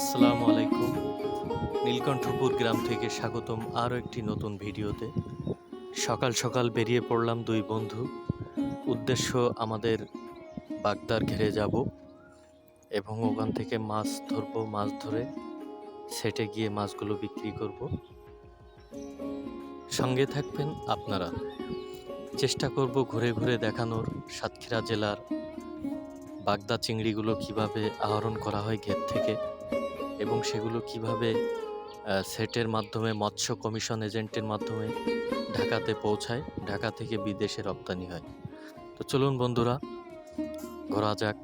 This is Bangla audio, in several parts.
আসসালামু আলাইকুম। নীলকণ্ঠপুর গ্রাম থেকে স্বাগতম আরও একটি নতুন ভিডিওতে। সকাল সকাল বেরিয়ে পড়লাম দুই বন্ধু। উদ্দেশ্য আমাদের বাগদার ঘেরে যাব এবং ওখান থেকে মাছ ধরবো, মাছ ধরে সেটে গিয়ে মাছগুলো বিক্রি করব। সঙ্গে থাকবেন আপনারা। চেষ্টা করব ঘুরে ঘুরে দেখানোর সাতক্ষীরা জেলার বাগদা চিংড়িগুলো কীভাবে আহরণ করা হয় ঘের থেকে। এবং সেগুলো কীভাবে সেটের মাধ্যমে, মৎস্য কমিশন এজেন্টের মাধ্যমে ঢাকাতে পৌঁছায়, ঢাকা থেকে বিদেশে রপ্তানি হয়। তো চলুন বন্ধুরা, ঘোরা যাক।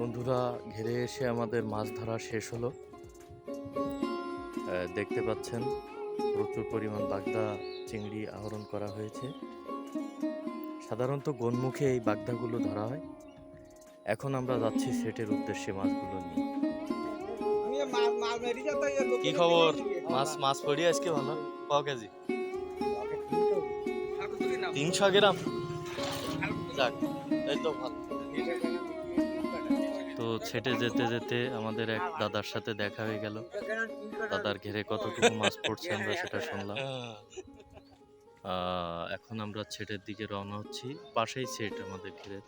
বন্ধুরা ঘিরে এসে আমাদের মাছ ধরা শেষ হলো। দেখতে পাচ্ছেন প্রচুর পরিমাণ বাগদা চিংড়ি আহরণ করা হয়েছে। সাধারণত গনমুখে এই বাগদাগুলো ধরা হয়। এখন আমরা যাচ্ছি সেটের উদ্দেশ্যে মাছগুলো নিয়ে। কি খবর? মাছ মাছ পড়ি আজকে ভালো? ক কেজি? তিনশো গ্রাম। যাক এই তো ভালো। তো ছেটে যেতে যেতে আমাদের এক দাদার সাথে দেখা হয়ে গেল। দাদার ঘেরে কতটুকু মাছ পড়ছে আমরা সেটা শুনলাম। এখন আমরা ছেটের দিকে রওনা হচ্ছি। পাশেই ছেট আমাদের ঘিরে।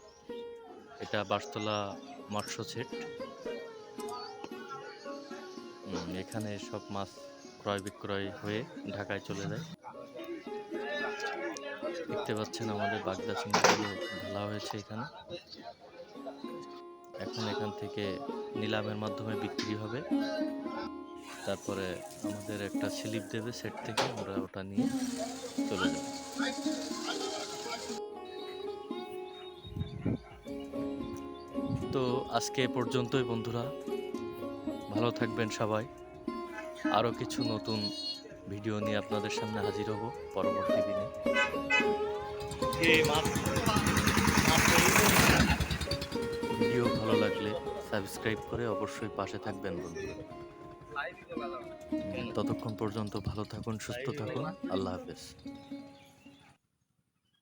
এটা বাসতলা মৎস্য ছেট। এখানে সব মাছ ক্রয় বিক্রয় হয়ে ঢাকায় চলে যায়। দেখতে পাচ্ছেন আমাদের বাগদা চিংড়িগুলো ঢালা হয়েছে এখানে। এখন এখান থেকে নিলামের মাধ্যমে বিক্রি হবে। তারপরে আমাদের একটা স্লিপ দেবে সেট থেকে, আমরা ওটা নিয়ে চলে যাব। তো আজকে এ পর্যন্তই বন্ধুরা, ভালো থাকবেন সবাই। আরও কিছু নতুন ভিডিও নিয়ে আপনাদের সামনে হাজির হব পরবর্তী দিনে। সাবস্ক্রাইব করে অবশ্যই পাশে থাকবেন বন্ধুরা। ততক্ষণ পর্যন্ত ভালো থাকুন সুস্থ থাকুন। আল্লাহ হাফেজ।